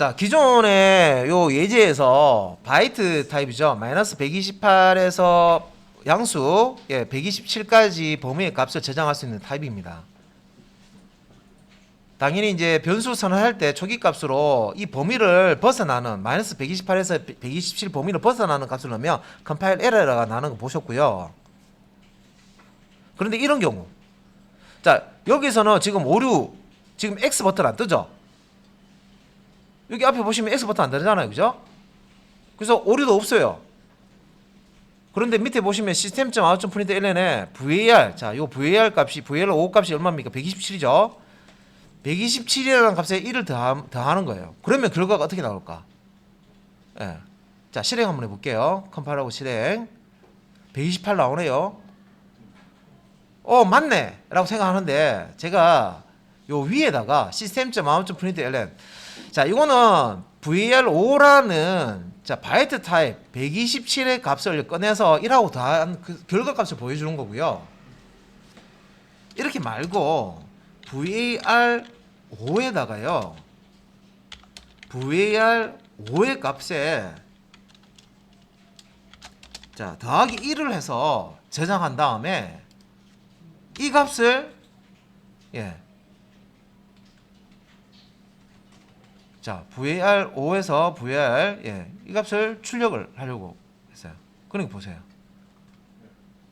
자, 기존의 요 예제에서 바이트 타입이죠. 마이너스 128에서 양수 예, 127까지 범위의 값을 저장할 수 있는 타입입니다. 당연히 이제 변수 선언할 때 초기 값으로 이 범위를 벗어나는 마이너스 128에서 127 범위를 벗어나는 값을 넣으면 컴파일 에러가 나는 거 보셨고요. 그런데 이런 경우 자 여기서는 지금 오류 지금 X 버튼 안 뜨죠? 여기 앞에 보시면 X 버튼 안 뜨잖아요, 그죠? 그래서 오류도 없어요. 그런데 밑에 보시면 시스템.out.print ln에 var 자, 요 var 값이 var 5 값이 얼마입니까? 127이죠. 127이라는 값에 1을 더하, 더하는 거예요. 그러면 결과가 어떻게 나올까? 예. 자, 실행 한번 해 볼게요. 컴파일하고 실행. 128 나오네요. 어, 맞네. 라고 생각하는데, 제가 요 위에다가 시스템.out.print ln. 자, 이거는 var5라는 자, 바이트 타입 127의 값을 꺼내서 1하고 더한 그 결과 값을 보여주는 거고요. 이렇게 말고 var 5에다가요. var 5의 값에 자, 더하기 1을 해서 저장한 다음에 이 값을 예. 자, var 5에서 var 예, 이 값을 출력을 하려고 했어요. 그러니까 보세요.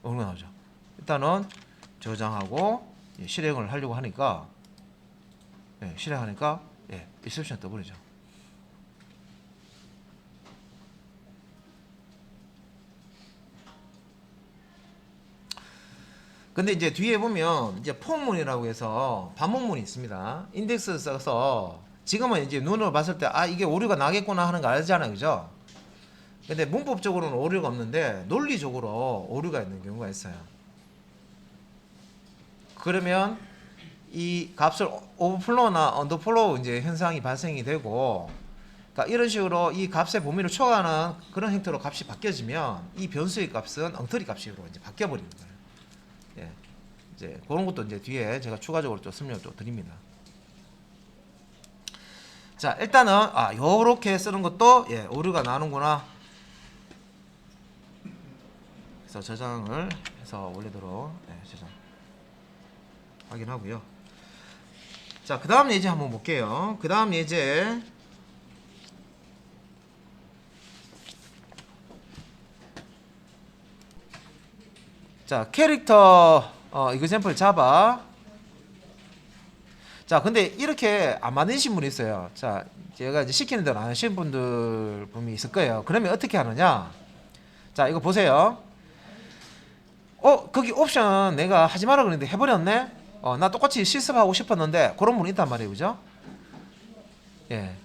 얼마 나오죠? 일단은 저장하고 예, 실행을 하려고 하니까 예, 실행하니까 예, exception 떠버리죠. 근데 이제 뒤에 보면 이제 폼문이라고 해서 반복문이 있습니다. 인덱스 써서 지금은 이제 눈으로 봤을 때 아 이게 오류가 나겠구나 하는 거 알잖아요, 그죠? 근데 문법적으로는 오류가 없는데 논리적으로 오류가 있는 경우가 있어요. 그러면 이 값을 오버플로우나 언더플로우 이제 현상이 발생이 되고 그러니까 이런 식으로 이 값의 범위를 초과하는 그런 형태로 값이 바뀌어지면 이 변수의 값은 엉터리 값으로 이제 바뀌어 버리는 거예요. 예. 이제 그런 것도 이제 뒤에 제가 추가적으로 좀 설명을 좀 드립니다. 자, 일단은 아, 요렇게 쓰는 것도 예, 오류가 나는구나. 그래서 저장을 해서 원래대로 예, 저장 확인하고요. 자, 그 다음 예제 한번 볼게요. 그 다음 예제 자, 캐릭터 어, 이그샘플 잡아. 자, 근데 이렇게 안 만드신 분이 있어요. 자, 제가 이제 시키는 대로 안 하시는 분들 분이 있을 거예요. 그러면 어떻게 하느냐? 자, 이거 보세요. 어, 거기 옵션 내가 하지 마라 그랬는데 해버렸네? 어, 나 똑같이 실습하고 싶었는데 그런 분이 있단 말이에요. 그죠? 예.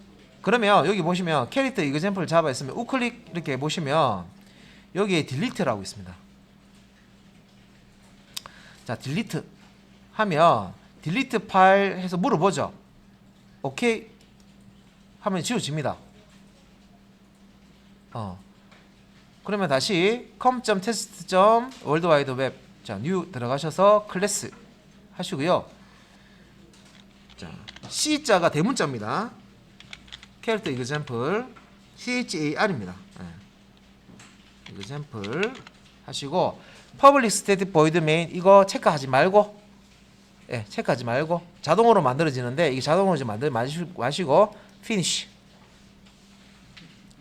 그러면 여기 보시면 캐릭터 이그샘플 잡아 있으면 우클릭 이렇게 보시면 여기에 딜리트라고 있습니다. 자, 딜리트 하면 딜리트 파일 해서 물어보죠. 오케이 하면 지워집니다. 어. 그러면 다시 com.test.worldwideweb 자, new 들어가셔서 클래스 하시고요. 자, C자가 대문자입니다. 캐릭터 example CHAR입니다. 네. example 하시고 public static void main 이거 체크하지 말고 예, 체크하지 말고 자동으로 만들어지는데 이게 자동으로 좀 만들 마시- 마시고 finish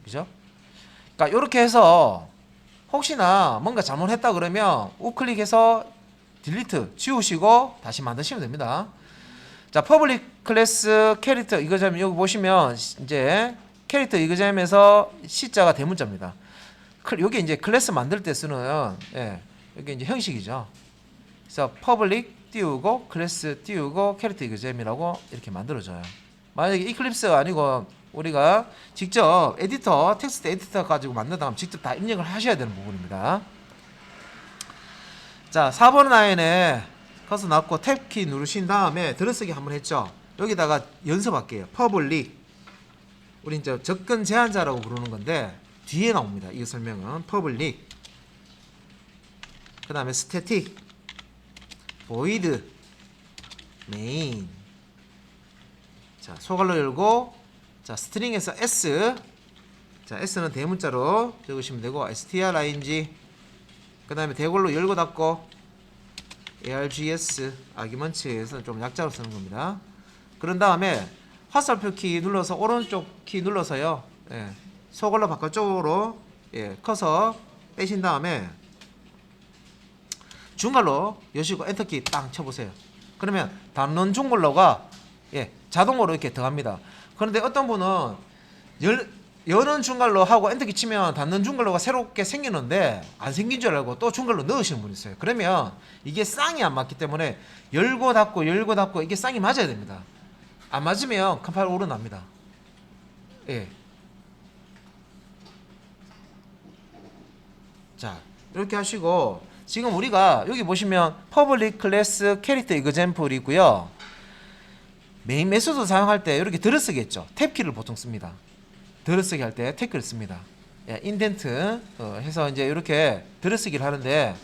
그죠? 그러니까 이렇게 해서 혹시나 뭔가 잘못했다 그러면 우클릭해서 딜리트 지우시고 다시 만드시면 됩니다. 자, 퍼블릭 클래스 캐릭터 이거점 여기 보시면 이제 캐릭터 이거점에서 C자가 대문자입니다. 클- 여기 이제 클래스 만들 때 쓰는 예, 여기 이제 형식이죠. 그래서 퍼블릭 띄우고 클래스 띄우고 캐릭터 이거점이라고 이렇게 만들어져요. 만약에 이클립스 아니고 우리가 직접 에디터 텍스트 에디터 가지고 만든다 면 직접 다 입력을 하셔야 되는 부분입니다. 자, 4번 라인에 커서 놨고 탭키 누르신 다음에 들어쓰기 한번 했죠. 여기다가 연습할게요. 퍼블릭. 우리 이제 접근 제한자라고 부르는 건데 뒤에 나옵니다. 이 설명은 퍼블릭. 그 다음에 스태틱, 보이드, 메인. 자, 소갈로 열고 자 스트링에서 s 자 s는 대문자로 적으시면 되고 string 그 다음에 대걸로 열고 닫고 args 아기먼치에서 좀 약자로 쓰는 겁니다. 그런 다음에 화살표 키 눌러서 오른쪽 키 눌러서요. 예, 소걸로 바깥쪽으로 예, 커서 빼신 다음에 중괄로 여시고 엔터키 땅 쳐보세요. 그러면 단론 중괄로가 예, 자동으로 이렇게 들어갑니다. 그런데 어떤 분은 열, 여는 중괄로 하고 엔터키 치면 닫는 중괄로가 새롭게 생기는데 안 생긴 줄 알고 또 중괄로 넣으시는 분이 있어요. 그러면 이게 쌍이 안 맞기 때문에 열고 닫고 열고 닫고 이게 쌍이 맞아야 됩니다. 안 맞으면 컴파일 오르납니다. 예. 자, 이렇게 하시고 지금 우리가 여기 보시면 퍼블릭 클래스 캐릭터 이그젠플이고요. 메인 메소드 사용할 때 이렇게 들어쓰겠죠. 탭키를 보통 씁니다. 들어쓰기 할 때 탭키를 씁니다. 예, 인덴트 어, 해서 이제 이렇게 들어쓰기를 하는데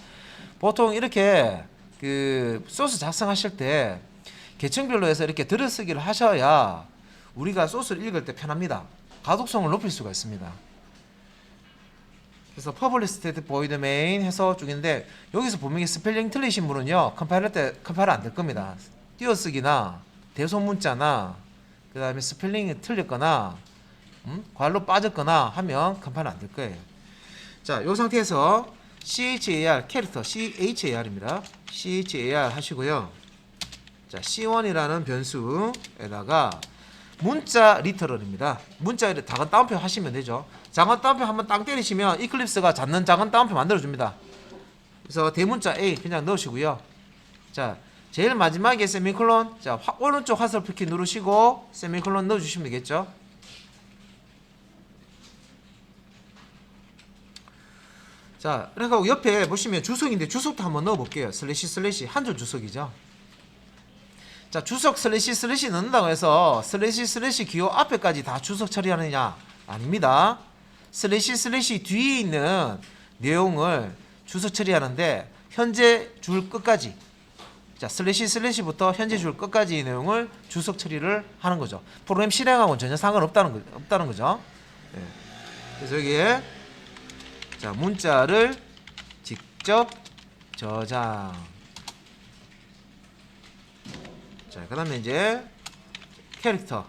보통 이렇게 그 소스 작성하실 때 계층별로 해서 이렇게 들어쓰기를 하셔야 우리가 소스를 읽을 때 편합니다. 가독성을 높일 수가 있습니다. 그래서 public state void main 해서 쭉인데 여기서 분명히 스펠링 틀리신 분은요 컴파일할 때 컴파일 안 될 겁니다. 띄어쓰기나 대소문자나 그 다음에 스펠링이 틀렸거나 음? 괄로 빠졌거나 하면 컴파일 안 될 거예요. 자, 이 상태에서 char 캐릭터 char입니다. char 하시고요. 자, c1이라는 변수에다가 문자 리터럴입니다. 문자 리 작은 따옴표 하시면 되죠. 작은 따옴표 한번 땅 때리시면 이클립스가 잡는 작은 따옴표 만들어 줍니다. 그래서 대문자 A 그냥 넣으시고요. 자, 제일 마지막에 세미콜론. 자, 화, 오른쪽 화살표 키 누르시고 세미콜론 넣어 주시면 되겠죠. 자, 그러니까 옆에 보시면 주석인데 주석도 한번 넣어 볼게요. 슬래시 슬래시 한줄 주석이죠. 자 주석 슬래시 슬래시 넣는다고 해서 슬래시 슬래시 기호 앞에까지 다 주석 처리하느냐 아닙니다 슬래시 슬래시 뒤에 있는 내용을 주석 처리하는데 현재 줄 끝까지 자 슬래시 슬래시부터 현재 줄 끝까지 내용을 주석 처리를 하는 거죠. 프로그램 실행하고는 전혀 상관없다는 거, 없다는 거죠. 예. 그래서 여기에 자 문자를 직접 저장. 자, 그 다음에 이제 캐릭터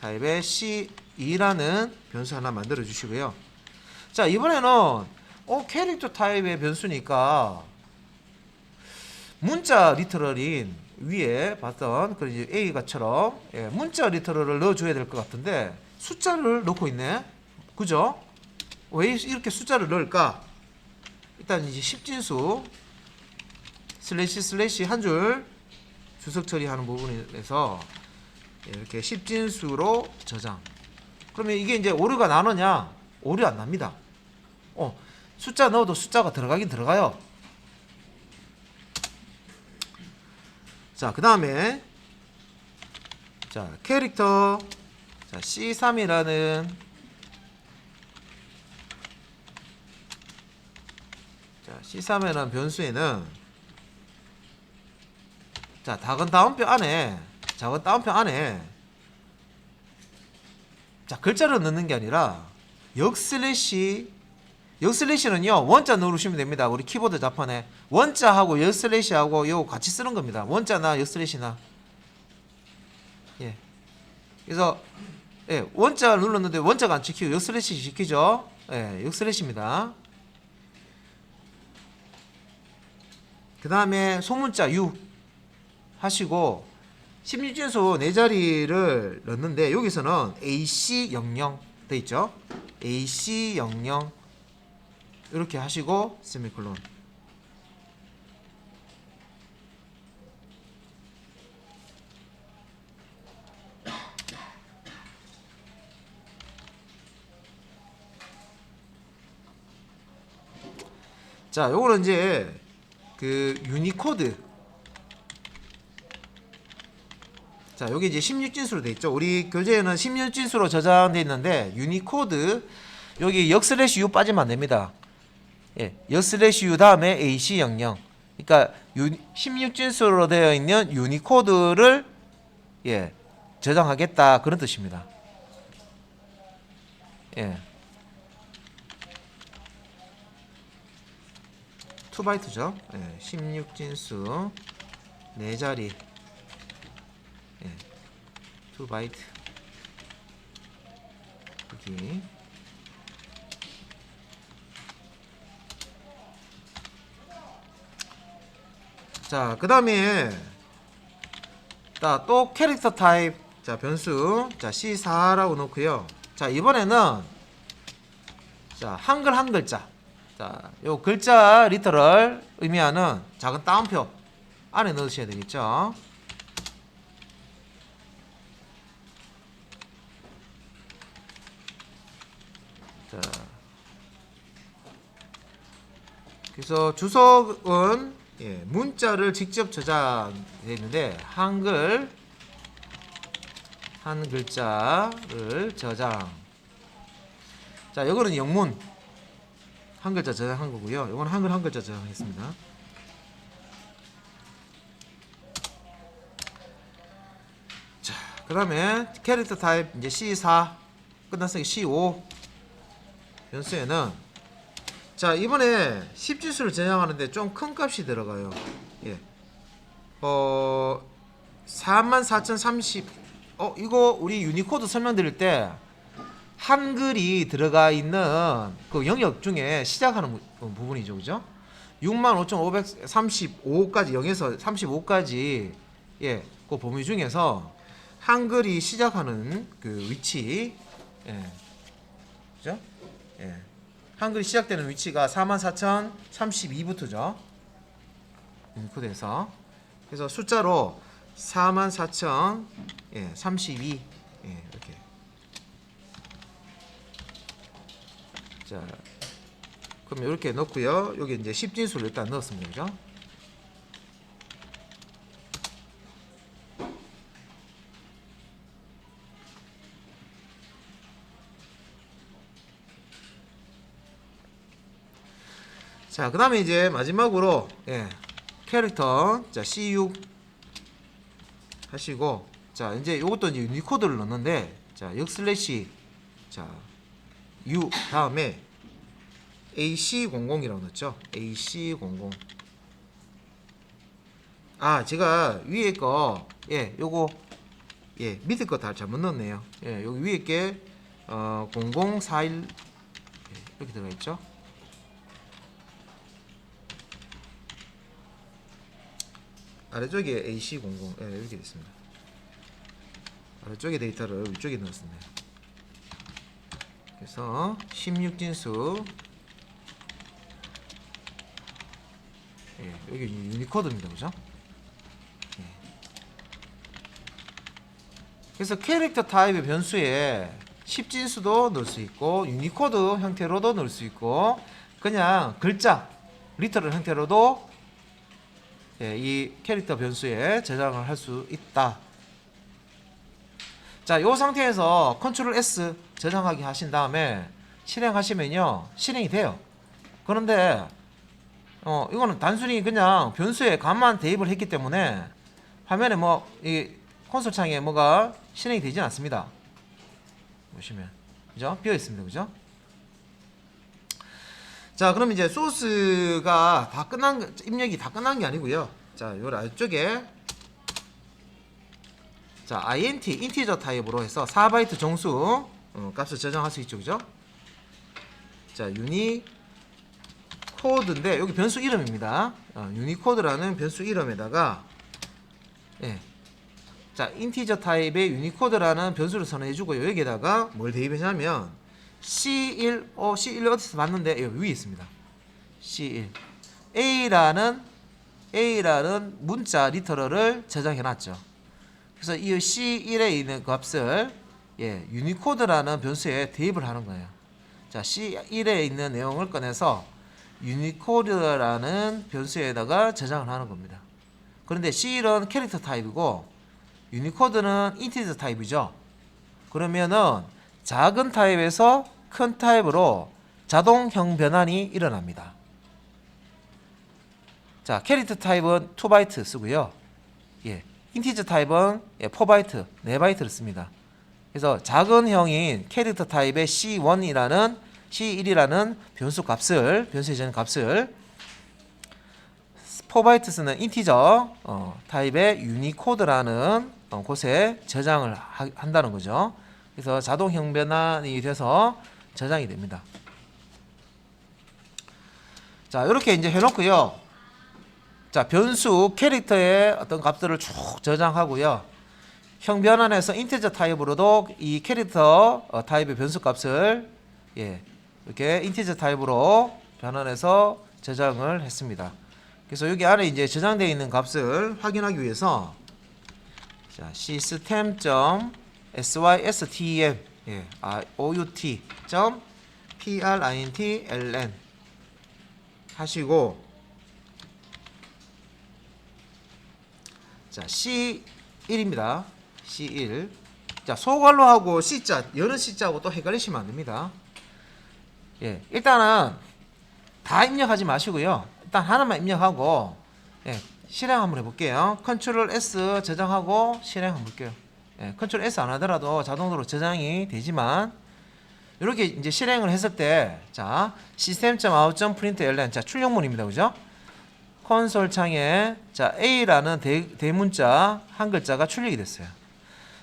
타입의 C2라는 변수 하나 만들어 주시고요. 자, 이번에는 어, 캐릭터 타입의 변수니까 문자 리터럴인 위에 봤던 그 A가처럼 예, 문자 리터럴을 넣어줘야 될 것 같은데 숫자를 넣고 있네. 그죠? 왜 이렇게 숫자를 넣을까? 일단 이제 10진수 슬래시 슬래시 한 줄 주석 처리하는 부분에서 이렇게 10진수로 저장. 그러면 이게 이제 오류가 나느냐? 오류 안 납니다. 어, 숫자 넣어도 숫자가 들어가긴 들어가요. 자, 그 다음에 자 캐릭터 자 C3이라는 자 C3이라는 변수에는 자, 작은 다음표 안에 작은 다음표 안에 자, 글자를 넣는 게 아니라 역슬래시 역슬래시는요 원자 누르시면 됩니다. 우리 키보드 자판에 원자하고 역슬래시하고 요 같이 쓰는 겁니다. 원자나 역슬래시나 예. 그래서 예, 원자 눌렀는데 원자가 안 지키고 역슬래시 지키죠. 예, 역슬래시입니다. 그 다음에 소문자 U 하시고 16진수 네 자리를 넣는데 여기서는 AC00 돼 있죠. AC00 이렇게 하시고 세미콜론 자, 요거는 이제 그 유니코드 자, 여기 이제 16진수로 돼 있죠. 우리 교재에는 16진수로 저장돼 있는데 유니코드 여기 역 슬래시 U 빠지면 안 됩니다. 예, 역 슬래시 U 다음에 AC00. 그러니까 16진수로 되어 있는 유니코드를 예, 저장하겠다 그런 뜻입니다. 예. 2바이트죠. 예. 16진수 4자리 예. 2 바이트. 여기. 자, 그 다음에 또 캐릭터 타입. 자 변수. 자 C4라고 놓고요. 자 이번에는 자 한글 한 글자. 자요 글자 리터럴 의미하는 작은 따옴표 안에 넣으셔야 되겠죠. 그래서 주석은 예, 문자를 직접 저장되는데 한글 한 글자를 저장. 자, 이거는 영문 한 글자 저장한 거고요. 이건 한글 한 글자 저장했습니다. 자, 그다음에 캐릭터 타입 이제 C4 끝났으니 C5 변수에는 자 이번에 10지수를 저장하는데 좀 큰 값이 들어가요. 예. 어 44,030. 어 이거 우리 유니코드 설명드릴 때 한글이 들어가 있는 그 영역 중에 시작하는 부- 어, 부분이죠, 그죠? 65,535까지 0에서 35까지 예, 그 범위 중에서 한글이 시작하는 그 위치, 예, 그죠? 예. 한글이 시작되는 위치가 44,032부터죠. 유니코드에서. 그래서 숫자로 44,032 예, 32 예, 이렇게. 자. 그럼 이렇게 넣고요. 여기 이제 10진수를 일단 넣었습니다. 그죠? 자, 그 다음에 이제 마지막으로, 예, 캐릭터, 자, C6 하시고, 자, 이제 요것도 이제 유니코드를 넣는데, 자, 역 슬래시, 자, U 다음에 AC00이라고 넣었죠. AC00. 아, 제가 위에 거, 예, 요거, 예, 밑에 거 다 잘못 넣었네요. 예, 여기 위에 게, 어, 0041, 예, 이렇게 들어가 있죠. 아래쪽에 AC00 예, 이렇게 있습니다. 아래쪽에 데이터를 위쪽에 넣었습니다. 그래서 16진수 예, 여기 유니코드입니다. 그죠? 예. 그래서 캐릭터 타입의 변수에 10진수도 넣을 수 있고 유니코드 형태로도 넣을 수 있고 그냥 글자 리터럴 형태로도 예, 이 캐릭터 변수에 저장을 할 수 있다. 자, 요 상태에서 컨트롤 S 저장하기 하신 다음에 실행하시면요. 실행이 돼요. 그런데 어, 이거는 단순히 그냥 변수에 값만 대입을 했기 때문에 화면에 뭐 이 콘솔 창에 뭐가 실행이 되지 않습니다. 보시면 그죠? 비어 있습니다. 그죠? 자, 그럼 이제 소스가 다 끝난 거- 입력이 다 끝난 게 아니고요. 자, 요 아래쪽에 자, int 인티저 타입으로 해서 4바이트 정수 어, 값을 저장할 수 있죠. 그죠? 자, 유니 코드인데 여기 변수 이름입니다. 어, 유니코드라는 변수 이름에다가 예. 자, 인티저 타입의 유니코드라는 변수를 선언해 주고요. 여기에다가 뭘 대입하냐면 C1 어 C1 어디서 봤는데 여기 위에 있습니다. C1 A라는 A라는 문자 리터럴을 저장해 놨죠. 그래서 이 C1에 있는 값을 예, 유니코드라는 변수에 대입을 하는 거예요. 자, C1에 있는 내용을 꺼내서 유니코드라는 변수에다가 저장을 하는 겁니다. 그런데 C1은 캐릭터 타입이고 유니코드는 인티저 타입이죠. 그러면은 작은 타입에서 큰 타입으로 자동형 변환이 일어납니다. 자, 캐릭터 타입은 2바이트 쓰고요. 예. 인티저 타입은 예, 4바이트, 4바이트를 씁니다. 그래서 작은 형인 캐릭터 타입의 C1이라는 C1이라는 변수 값을 변수의 전 값을 4바이트스는 인티저 어, 타입의 유니코드라는 어, 곳에 저장을 하- 한다는 거죠. 그래서 자동 형변환이 돼서 저장이 됩니다. 자, 이렇게 이제 해놓고요. 자, 변수 캐릭터의 어떤 값들을 쭉 저장하고요. 형 변환해서 인티저 타입으로도 이 캐릭터 어, 타입의 변수 값을 예, 이렇게 인티저 타입으로 변환해서 저장을 했습니다. 그래서 여기 안에 이제 저장되어 있는 값을 확인하기 위해서 자, system.systm 예, 아, out 점 println 하시고 자, C1입니다. C1. 자, 소괄로 하고 C자, 여는 C자하고 또 헷갈리시면 안 됩니다. 예, 일단은 다 입력하지 마시고요. 일단 하나만 입력하고 예, 실행 한번 해볼게요. 컨트롤 S 저장하고 실행 한번 볼게요. 예, 컨트롤 S 안 하더라도 자동으로 저장이 되지만 이렇게 이제 실행을 했을 때, 자, system.out.println, 자, 출력문입니다. 그죠? 콘솔 창에, 자, A라는 대, 대문자 한 글자가 출력이 됐어요.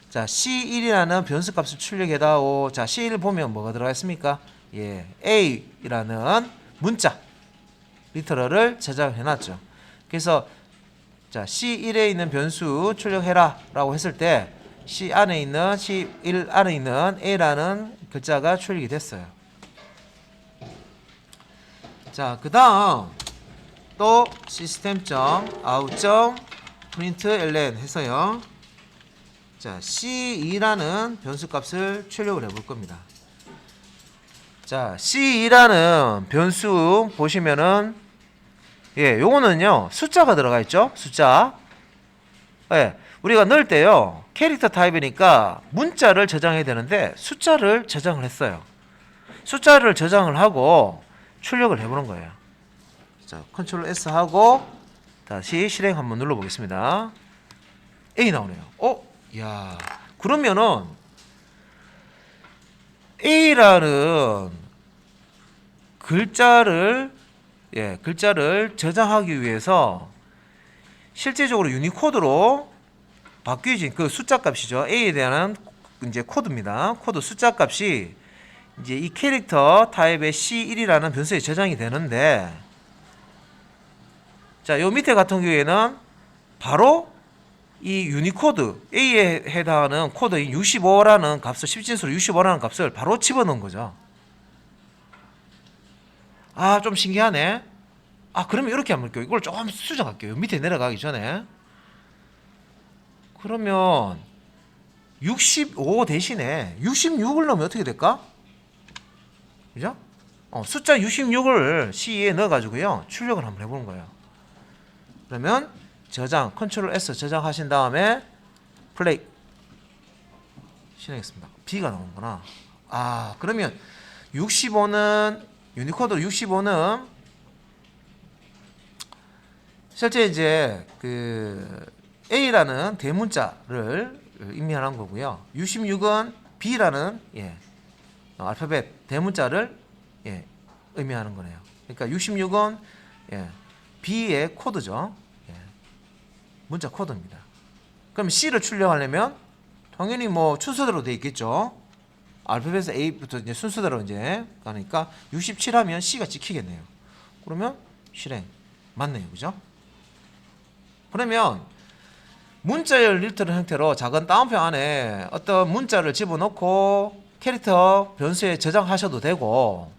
자, C1이라는 변수 값을 출력해다오. 자, C1 보면 뭐가 들어가 있습니까? 예, A라는 문자, 리터럴을 저장해 놨죠. 그래서, 자, C1에 있는 변수 출력해라 라고 했을 때, C 안에 있는 C1 안에 있는 A라는 글자가 출력이 됐어요. 자, 그 다음 또 system.out.println 해서요. 자, C2라는 변수 값을 출력을 해볼 겁니다. 자, C2라는 변수 보시면은 예, 요거는요. 숫자가 들어가 있죠. 숫자. 예. 우리가 넣을 때요. 캐릭터 타입이니까 문자를 저장해야 되는데 숫자를 저장을 했어요. 숫자를 저장을 하고 출력을 해 보는 거예요. 자, 컨트롤 S 하고 다시 실행 한번 눌러 보겠습니다. A 나오네요. 어? 야. 그러면은 A라는 글자를 예, 글자를 저장하기 위해서 실제적으로 유니코드로 바뀌지 그 숫자 값이죠. A에 대한 이제 코드입니다. 코드 숫자 값이 이제 이 캐릭터 타입의 C1이라는 변수에 저장이 되는데 자, 요 밑에 같은 경우에는 바로 이 유니코드 A에 해당하는 코드인 65라는 값을 10진수로 65라는 값을 바로 집어넣은 거죠. 아, 좀 신기하네. 아, 그러면 이렇게 한번 볼게요. 이걸 조금 수정할게요. 밑에 내려가기 전에. 그러면 65 대신에 66을 넣으면 어떻게 될까? 그죠? 어, 숫자 66을 C에 넣어가지고요. 출력을 한번 해보는 거예요. 그러면 저장, 컨트롤 S 저장하신 다음에 플레이 실행했습니다. B가 나오는구나. 아, 그러면 65는 유니코드 65는 실제 이제 그 A라는 대문자를 의미하는 거고요. 66은 B라는 예, 어, 알파벳 대문자를 예, 의미하는 거네요. 그러니까 66은 예, B의 코드죠. 예, 문자 코드입니다. 그럼 C를 출력하려면 당연히 뭐 순서대로 돼 있겠죠. 알파벳 A부터 이제 순서대로 이제 가니까 67 하면 C가 찍히겠네요. 그러면 실행 맞네요, 그죠? 그러면 문자열 리터럴 형태로 작은 다운표 안에 어떤 문자를 집어넣고 캐릭터 변수에 저장하셔도 되고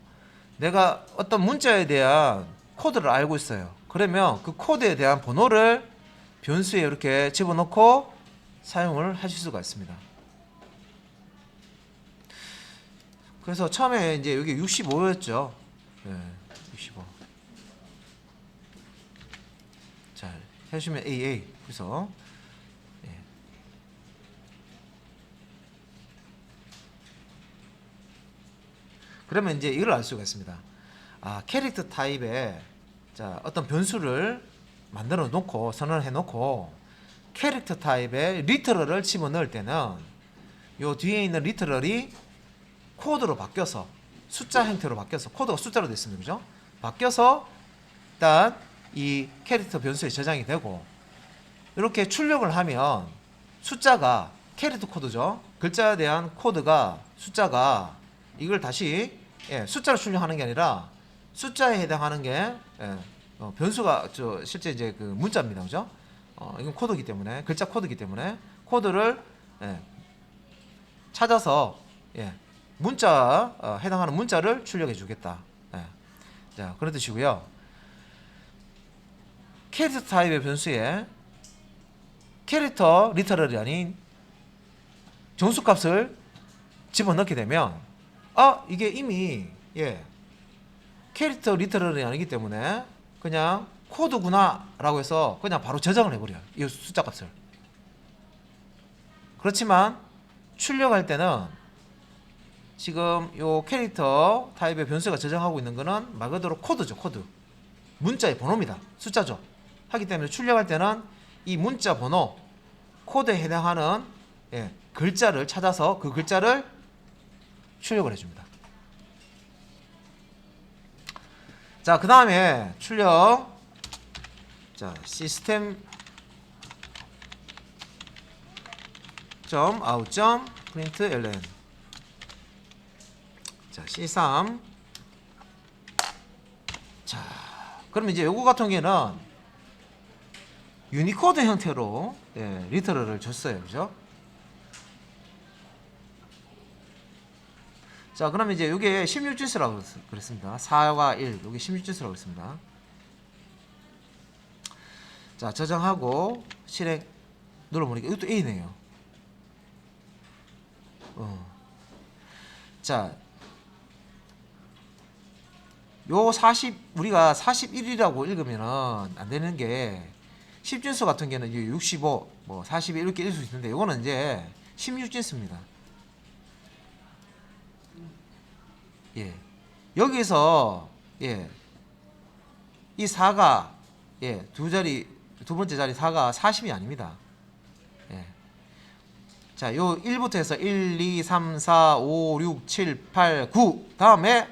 내가 어떤 문자에 대한 코드를 알고 있어요. 그러면 그 코드에 대한 번호를 변수에 이렇게 집어넣고 사용을 하실 수가 있습니다. 그래서 처음에 이제 여기 65였죠. 네, 65. 자, 해주시면 AA. 그래서 그러면 이제 이걸 알 수가 있습니다. 아, 캐릭터 타입에 자, 어떤 변수를 만들어 놓고 선언해 놓고 캐릭터 타입의 리터럴을 집어 넣을 때는 요 뒤에 있는 리터럴이 코드로 바뀌어서 숫자 형태로 바뀌어서 코드가 숫자로 됐습니다. 그죠? 바뀌어서 일단 이 캐릭터 변수에 저장이 되고 이렇게 출력을 하면 숫자가 캐릭터 코드죠. 글자에 대한 코드가 숫자가 이걸 다시 예, 숫자로 출력하는 게 아니라 숫자에 해당하는 게 예, 어, 변수가 저 실제 이제 그 문자입니다. 그죠? 어, 이건 코드이기 때문에 글자 코드이기 때문에 코드를 예, 찾아서 예, 문자 어, 해당하는 문자를 출력해 주겠다. 예. 자 그런 뜻이고요. 캐릭터 타입의 변수에 캐릭터 리터럴이 아닌 정수값을 집어넣게 되면 아 이게 이미 예. 캐릭터 리터럴이 아니기 때문에 그냥 코드구나라고 해서 그냥 바로 저장을 해버려요. 이 숫자 값을. 그렇지만 출력할 때는 지금 요 캐릭터 타입의 변수가 저장하고 있는 거는 말 그대로 코드죠 코드. 문자의 번호입니다. 숫자죠. 하기 때문에 출력할 때는 이 문자 번호 코드에 해당하는 예, 글자를 찾아서 그 글자를 출력을 해줍니다. 자, 그 다음에 출력. 자, 시스템 점 아웃 점 프린트 ln. 자, C3. 자, 그럼 이제 요거 같은 경우에는 유니코드 형태로 예, 리터럴을 줬어요. 그죠? 자, 그러면 이제 이게 16진수라고 그랬습니다. 4와 1, 이게 16진수라고 그랬습니다. 자, 저장하고 실행 눌러보니까 이것도 A네요. 어. 자, 요 40, 우리가 41이라고 읽으면은 안 되는 게 10진수 같은 경우는 65, 뭐 41 이렇게 읽을 수 있는데 요거는 이제 16진수입니다. 예. 여기서 예. 이 4가 예, 두 자리 두 번째 자리 4가 40이 아닙니다. 예. 자, 요 1부터 해서 1, 2, 3, 4, 5, 6, 7, 8, 9 다음에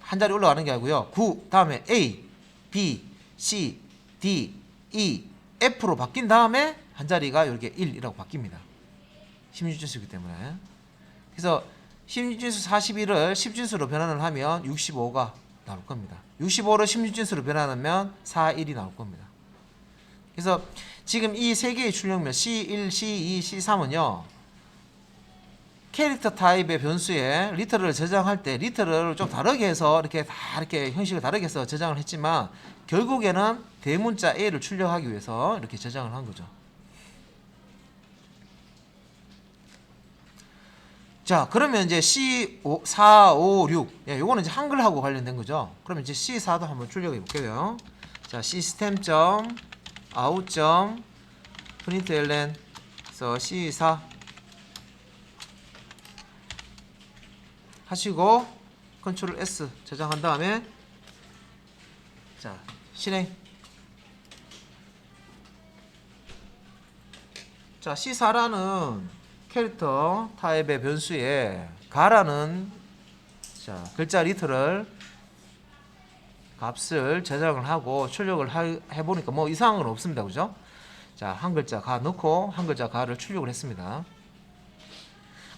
한 자리 올라가는 게 아니고요. 9 다음에 A, B, C, D, E, F로 바뀐 다음에 한 자리가 이렇게 1이라고 바뀝니다. 16진수이기 때문에. 그래서 16진수 41을 10진수로 변환을 하면 65가 나올 겁니다. 65를 16진수로 변환하면 41이 나올 겁니다. 그래서 지금 이 세 개의 출력면 C1, C2, C3은요. 캐릭터 타입의 변수에 리터를 저장할 때 리터를 좀 다르게 해서 이렇게 다 이렇게 형식을 다르게 해서 저장을 했지만 결국에는 대문자 A를 출력하기 위해서 이렇게 저장을 한 거죠. 자, 그러면 이제 C5, 4, 5, 6. 예, 요거는 이제 한글하고 관련된 거죠. 그러면 이제 C4도 한번 출력해 볼게요. 자, 시스템 점 아웃 점 프린트 ln 그래서 C4 하시고 컨트롤 S 저장한 다음에 자, 실행. 자, C4라는 캐릭터 타입의 변수에 가라는 자, 글자 리터를 값을 저장을 하고 출력을 하, 해보니까 뭐 이상한 건 없습니다. 그죠? 자, 한 글자 가 넣고 한 글자 가를 출력을 했습니다.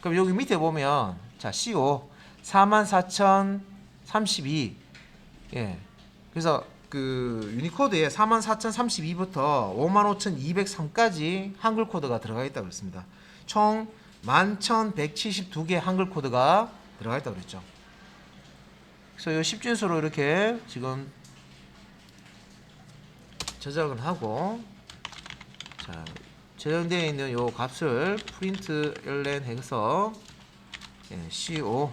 그럼 여기 밑에 보면 자, CO 44,032 예. 그래서 그 유니코드에 44,032부터 55,203까지 한글 코드가 들어가 있다고 그랬습니다. 총 11,172개 한글 코드가 들어가 있다고 그랬죠. 그래서 이 10진수로 이렇게 지금 저장을 하고 자, 저장되어 있는 요 값을 프린트 ln 해서 예, co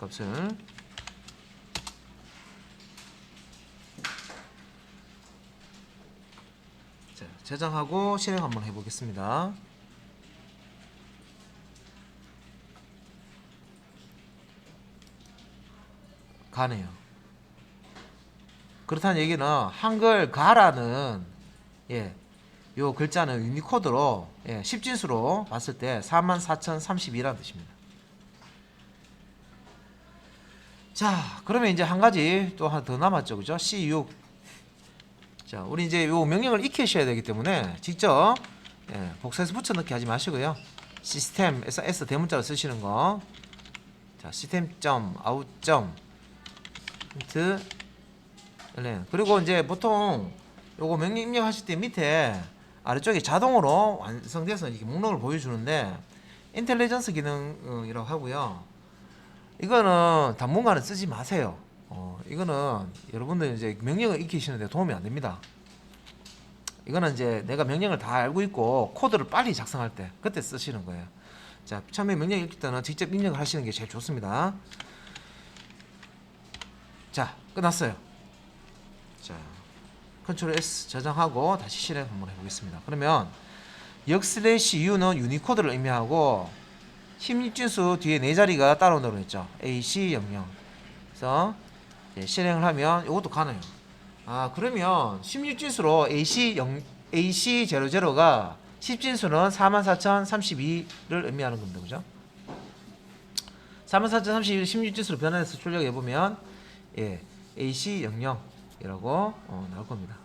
값을 자, 저장하고 실행 한번 해보겠습니다. 가네요. 그렇다는 얘기는 한글 가라는 예 요 글자는 유니코드로 예, 10진수로 봤을 때 44,032라는 뜻입니다. 자, 그러면 이제 한 가지 또 하나 더 남았죠. 그죠? C6. 자, 우리 이제 요 명령을 익히셔야 되기 때문에 직접 예, 복사해서 붙여넣기 하지 마시고요. 시스템에서 S 대문자로 쓰시는 거. 자, 시스템 점 점 힌트 ln. 그리고 이제 보통 요거 명령 입력하실 때 밑에 아래쪽에 자동으로 완성돼서 이렇게 목록을 보여주는데 인텔리전스 기능이라고 하고요. 이거는 당분간은 쓰지 마세요. 어, 이거는 여러분들 이제 명령을 익히시는데 도움이 안 됩니다. 이거는 이제 내가 명령을 다 알고 있고 코드를 빨리 작성할 때 그때 쓰시는 거예요. 자, 처음에 명령 읽을 때는 직접 입력을 하시는 게 제일 좋습니다. 자, 끝났어요. 자, 컨트롤 S 저장하고 다시 실행 한번 해보겠습니다. 그러면 역 슬래시 U는 유니코드를 의미하고 16진수 뒤에 네 자리가 따라온다고 했죠. AC00. 그래서 실행을 하면 이것도 가나요. 아 그러면 16진수로 AC0 AC00가 10진수는 44,032를 의미하는 겁니다. 그죠? 44,032를 16진수로 변환해서 출력해 보면 예, AC00이라고 어, 나올 겁니다.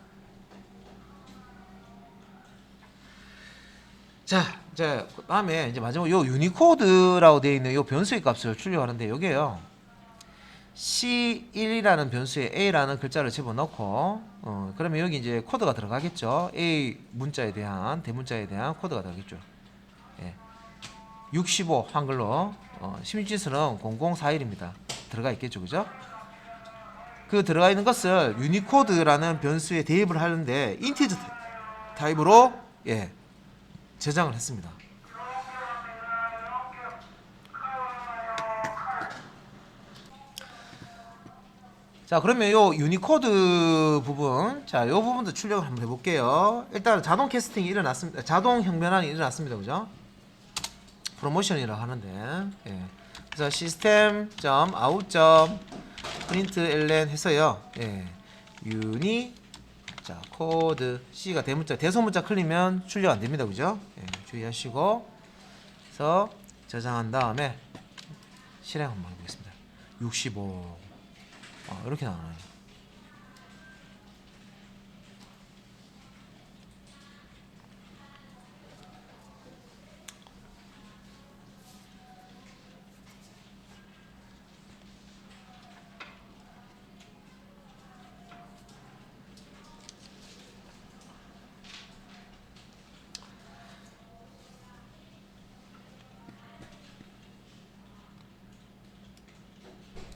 자, 이제 다음에 이제 마지막 요 유니코드라고 되어 있는 요 변수의 값을 출력하는데 요게요. C1이라는 변수에 A라는 글자를 집어넣고 어, 그러면 여기 이제 코드가 들어가겠죠. A 문자에 대한 대문자에 대한 코드가 들어가겠죠. 예. 65 한글로 어, 16진수는 0041입니다. 들어가 있겠죠. 그죠? 그 들어가 있는 것을 유니코드라는 변수에 대입을 하는데 인티저 타입으로 예. 저장을 했습니다. 자 그러면 요 유니코드 부분 자요 부분도 출력을 한번 해볼게요 일단 자동 캐스팅이 일어났습니다 자동 형변환이 일어났습니다 그죠 프로모션이라고 하는데 예. 그래서 시스템 점 아웃 점 프린트 ln 해서요. 예. 유니 자 코드 C가 대문자 대소문자 클리면 출력 안 됩니다. 그죠? 예, 주의하시고. 그래서 저장한 다음에 실행 한번 해보겠습니다. 65 어, 이렇게 나와요